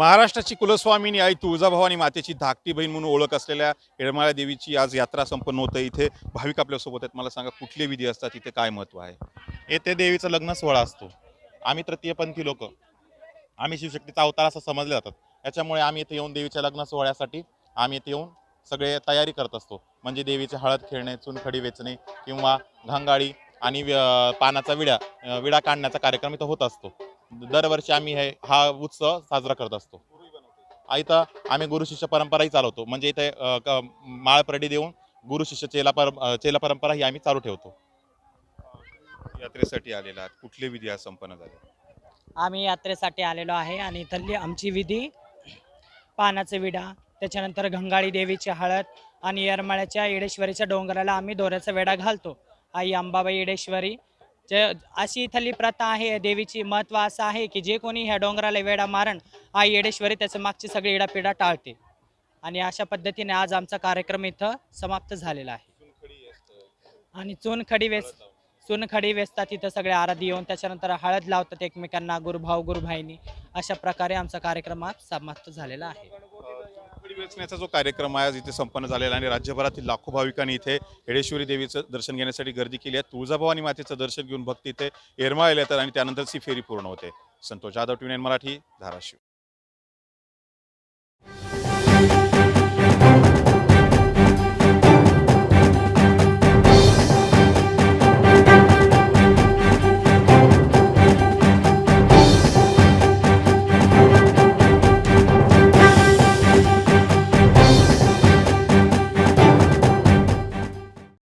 महाराष्ट्राची कुलस्वामिनी आई तुळजाभवानी मातेची धाकटी बहीण म्हणून ओळख असलेल्या येळमाळ्या देवीची आज यात्रा संपन्न होते इथे भाविक आपल्यासोबत आहेत. मला सांगा कुठले विधी असतात? इथे काय महत्त्व आहे? येथे देवीचा लग्न सोहळा असतो. आम्ही तृतीयपंथी लोक. आम्ही शिवशक्तीचा अवतार असं समजले जातात. त्याच्यामुळे आम्ही इथे येऊन देवीच्या लग्न सोहळ्यासाठी आम्ही इथे येऊन सगळे तयारी करत असतो. म्हणजे देवीचे हळद खेळणे चुनखडी वेचणे किंवा घांगाळी आणि पानाचा विडा विडा काढण्याचा कार्यक्रम इथं होत असतो. दरवर्षी आम्ही हे हा उत्सव साजरा करत असतो. इथं आम्ही गुरु शिष्य परंपराही चालवतो. म्हणजे इथे माळपरडी देऊन गुरु शिष्य चेला पर चेला परंपरा ही आम्ही चालू ठेवतो. यात्रेसाठी आलेला आहात. कुठले विधी आज संपन्न झाले? आम्ही यात्रेसाठी आलेलो आहे आणि इथली आमची विधी पानाचे विडा त्याच्यानंतर घंगाळी देवीची हळद आणि येरमाळ्याच्या येडेश्वरीच्या डोंगराला आम्ही दोऱ्याचा वेडा घालतो. आई अंबाबाई येडेश्वरी अशी इथली प्रथा आहे देवीची महत्त्व असं आहे की जे कोणी ह्या डोंगराला वेडा मारण आई येडेश्वरी त्याचं मागची सगळी इडापिडा टाळते. आणि अशा पद्धतीने आज आमचा कार्यक्रम इथं समाप्त झालेला आहे. आणि चुनखडी वेस चुनखडी वेचतात तिथं सगळे आराधी येऊन त्याच्यानंतर हळद लावतात एकमेकांना गुरुभाऊ गुरुभाईनी. अशा प्रकारे आमचा कार्यक्रम आज समाप्त झालेला आहे. खडी वेचण्याचा जो कार्यक्रम आहे आज इथे संपन्न झालेला आणि राज्यभरातील लाखो भाविकांनी इथे येडेश्वरी देवीचं दर्शन घेण्यासाठी गर्दी केली आहे. तुळजाभवानी मातेचं दर्शन घेऊन भक्त इथे येरमाळ्याला येतात आणि त्यानंतर सी फेरी पूर्ण होते. संतोष जाधव टी मराठी धाराशिव.